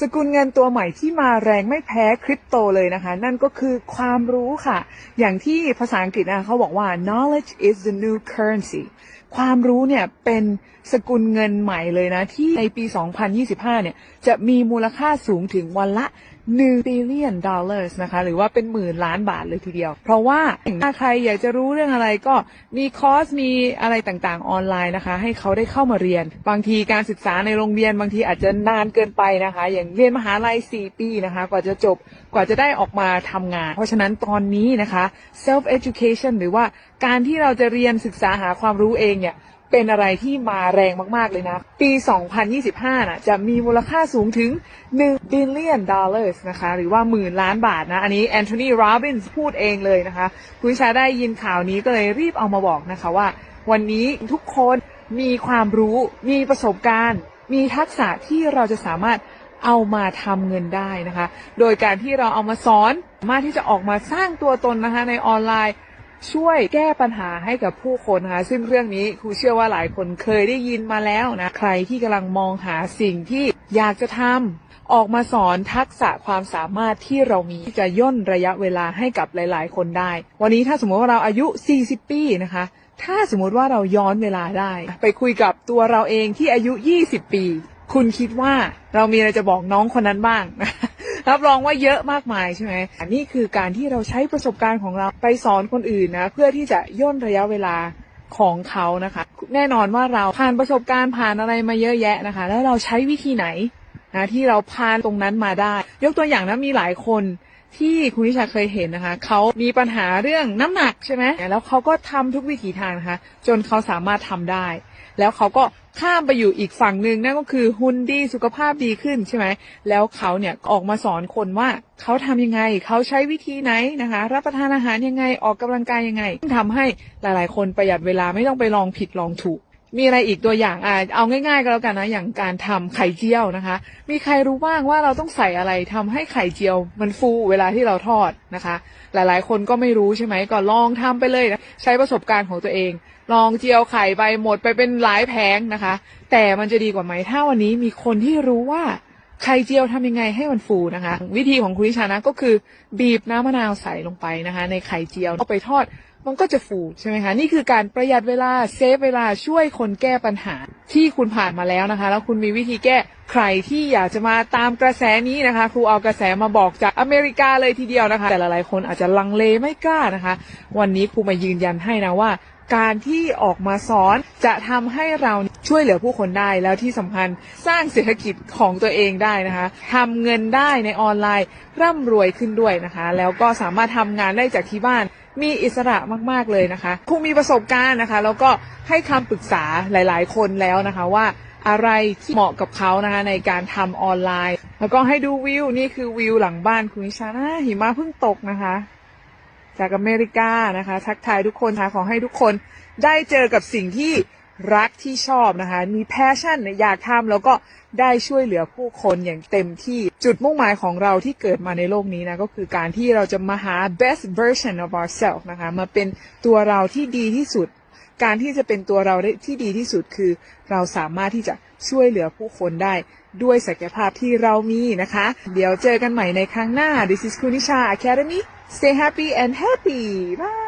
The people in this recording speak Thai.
สกุลเงินตัวใหม่ที่มาแรงไม่แพ้คริปโตเลยนะคะ นั่นก็คือความรู้ค่ะ อย่างที่ภาษาอังกฤษนะเขาบอกว่า knowledge is the new currency ความรู้เนี่ยเป็นสกุลเงินใหม่เลยนะ ที่ในปี 2025 เนี่ยจะมีมูลค่าสูงถึงวันละ 1 billion dollars นะคะ หรือว่าเป็นหมื่นล้านบาทเลยทีเดียว เพราะว่าถ้าใครอยากจะรู้เรื่องอะไรก็มีคอร์สมีอะไรต่างๆออนไลน์นะคะ ให้เขาได้เข้ามาเรียน บางทีการศึกษาในโรงเรียนบางทีอาจจะนานเกินไปนะคะ อย่างเรียนมหาลัย 4 ปีนะคะ กว่าจะจบกว่าจะได้ออกมาทำงาน เพราะฉะนั้นตอนนี้นะคะ self education หรือว่าการที่เราจะเรียนศึกษาหาความรู้เองเนี่ย เป็นอะไรที่มาแรงมากๆเลยนะ ปี 2025น่ะจะมีมูลค่าสูงถึง 1 billion dollars นะคะ หรือว่าหมื่นล้านบาทนะ อันนี้แอนโทนีโรบินส์พูดเองเลยนะคะ คุณชาได้ยินข่าวนี้ก็เลยรีบเอามาบอกนะคะว่า วันนี้ทุกคนมีความรู้ มีประสบการณ์ มีทักษะที่เราจะสามารถเอามาทำเงินได้นะคะ โดยการที่เราเอามาสอนสามารถที่จะออกมาสร้างตัวตนนะคะในออนไลน์ ช่วยแก้ปัญหาให้กับผู้คนนะคะซึ่งเรื่องนี้ครูเชื่อว่าหลายคนเคยได้ยินมาแล้วนะใครที่กำลังมองหาสิ่งที่อยากจะทำออกมาสอนทักษะความสามารถที่เรามีที่จะย่นระยะเวลาให้กับหลาย ๆ คนได้ วันนี้ถ้าสมมติว่าเราอายุ 40 ปีนะคะถ้าสมมติว่าเราย้อนเวลาได้ ไปคุยกับตัวเราเองที่อายุ 20 ปี คุณคิดว่าเรามีอะไรจะบอกน้องคนนั้นบ้าง รับรองว่าเยอะมากมายใช่ไหมอันนี้คือการที่เราใช้ประสบการณ์ของเราไปสอนคนอื่นนะ เพื่อที่จะย่นระยะเวลาของเขานะคะ แน่นอนว่าเราผ่านประสบการณ์ผ่านอะไรมาเยอะแยะนะคะ แล้วเราใช้วิธีไหนนะที่เราผ่านตรงนั้นมาได้ ยกตัวอย่างนะมีหลายคน ที่คุณนิชาเคยเห็นนะคะเขามีปัญหาเรื่องน้ำหนักใช่ไหมแล้วเขาก็ทำทุกวิถีทางนะคะ จนเขาสามารถทำได้ แล้วเขาก็ข้ามไปอยู่อีกฝั่งหนึ่งนั่นก็คือหุ่นดีสุขภาพดีขึ้นใช่ไหมแล้วเขาเนี่ยออกมาสอนคนว่าเขาทำยังไง เขาใช้วิธีไหนนะคะ รับประทานอาหารยังไงออกกำลังกายยังไงทำให้หลาย ๆ คนประหยัดเวลาไม่ต้องไปลองผิดลองถูก มีอะไรอีกตัวอย่างอะเอาง่ายๆก็แล้วกันนะ อย่างการทำไข่เจียวนะคะ มีใครรู้บ้างว่าเราต้องใส่อะไรทำให้ไข่เจียว มันฟูเวลาที่เราทอดนะคะ หลายๆ คนก็ไม่รู้ใช่ไหมก็ลองทำไปเลยนะใช้ประสบการณ์ของตัวเอง ลองเจียวไข่ไปหมดไปเป็นหลายแผงนะคะ แต่มันจะดีกว่าไหมถ้าวันนี้มีคนที่รู้ว่าไข่เจียวทำยังไงให้มันฟูนะคะ วิธีของคุณนิชานะก็คือบีบน้ำมะนาวใส่ลงไปนะคะ ในไข่เจียวเอาไปทอด มันก็จะฟูใช่ไหมคะ นี่คือการประหยัดเวลาเซฟเวลาช่วยคนแก้ปัญหาที่คุณผ่านมาแล้วนะคะ แล้วคุณมีวิธีแก้ใครที่อยากจะมาตามกระแสนี้นะคะ ครูเอากระแสมาบอกจากอเมริกาเลยทีเดียวนะคะ แต่หลายๆคนอาจจะลังเลไม่กล้านะคะ วันนี้ครูมายืนยันให้นะว่าการที่ออกมาสอนจะทำให้เราช่วยเหลือผู้คนได้แล้วที่สำคัญสร้างเศรษฐกิจของตัวเองได้นะคะทำเงินได้ในออนไลน์ร่ำรวยขึ้นด้วยนะคะ แล้วก็สามารถทำงานได้จากที่บ้าน มีอิสระมาก ๆ เลยนะคะคงมีประสบการณ์นะคะ แล้วก็ให้คำปรึกษาหลาย ๆ คนแล้วนะคะว่าอะไรที่เหมาะกับเขานะคะในการทำออนไลน์ แล้วก็ให้ดูวิว นี่คือวิวหลังบ้านคุณวิชานะหิมะเพิ่งตกนะคะ จากอเมริกานะคะ ทักทายทุกคนค่ะขอให้ทุกคนได้เจอกับสิ่งที่ รักที่ชอบนะคะ มีแพชชั่นอยากทำแล้วก็ได้ช่วยเหลือผู้คนอย่างเต็มที่จุดมุ่งหมายของเราที่เกิดมาในโลกนี้นะก็คือการที่เราจะมาหา best version of ourselves นะคะมาเป็นตัวเราที่ดีที่สุด การที่จะเป็นตัวเราได้ที่ดีที่สุดคือ เราสามารถที่จะช่วยเหลือผู้คนได้ด้วยศักยภาพที่เรามีนะคะ เดี๋ยวเจอกันใหม่ในครั้งหน้า This is Kunisha Academy Stay happy and happy bye